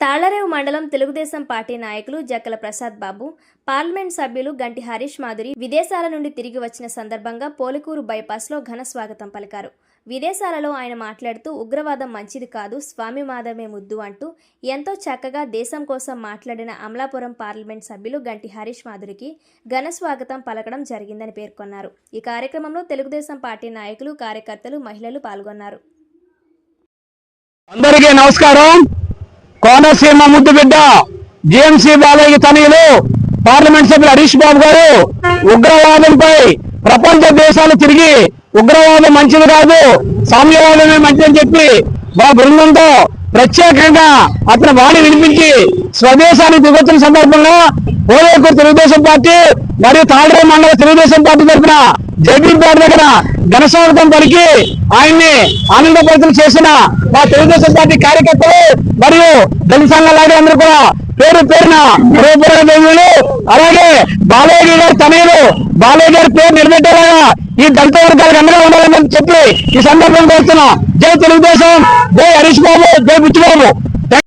తాళ్ళరేవు మండలం తెలుగుదేశం పార్టీ నాయకులు జక్కల ప్రసాద్ బాబు పార్లమెంట్ సభ్యులు గంటి హరీష్ మాధురి విదేశాల నుండి తిరిగి వచ్చిన సందర్భంగా పోలికూరు బైపాస్లో ఘన స్వాగతం పలికారు. విదేశాలలో ఆయన మాట్లాడుతూ ఉగ్రవాదం మంచిది కాదు స్వామి మాధవే ముద్దు అంటూ ఎంతో చక్కగా దేశం కోసం మాట్లాడిన అమలాపురం పార్లమెంట్ సభ్యులు గంటి హరీష్ మాధురికి ఘన స్వాగతం పలకడం జరిగిందని పేర్కొన్నారు. ఈ కార్యక్రమంలో తెలుగుదేశం పార్టీ నాయకులు కార్యకర్తలు మహిళలు పాల్గొన్నారు. అందరికీ నమస్కారం. కోనసీమ ముద్దు బిడ్డ జిఎంసీ బాలయ్య తనయులు పార్లమెంట్ సభ్యులు హరీష్ బాబు గారు ఉగ్రవాదంపై ప్రపంచ దేశాలు తిరిగి ఉగ్రవాదం మంచిది కాదు సామ్యవాదమే మంచిదని చెప్పి మా బృందంతో ప్రత్యేకంగా అతని వాణి వినిపించి స్వదేశానికి దిగొచ్చిన సందర్భంగా పోలేకూరు తెలుగుదేశం పార్టీ మరియు తాళరే మండల తెలుగుదేశం పార్టీ తరఫున జగన్పేట దగ్గర ఘనస్వాగతం పలికి ఆయన్ని ఆనందపరితం చేసిన మా తెలుగుదేశం పార్టీ కార్యకర్తలు మరియు దళిత సంఘాలు అందరూ కూడా పేరు పేరున రూపరేఖలు అలాగే బాలయ్య గారి తనయులు బాలయ్య గారి పేరు నిలబెట్టేలాగా ఈ దళిత వర్గాలకు అండగా ఉండాలని చెప్పి ఈ సందర్భంగా కోరుతున్నాం. జై తెలుగుదేశం జై హరీష్ బాబు జై బుచ్చిబాబు.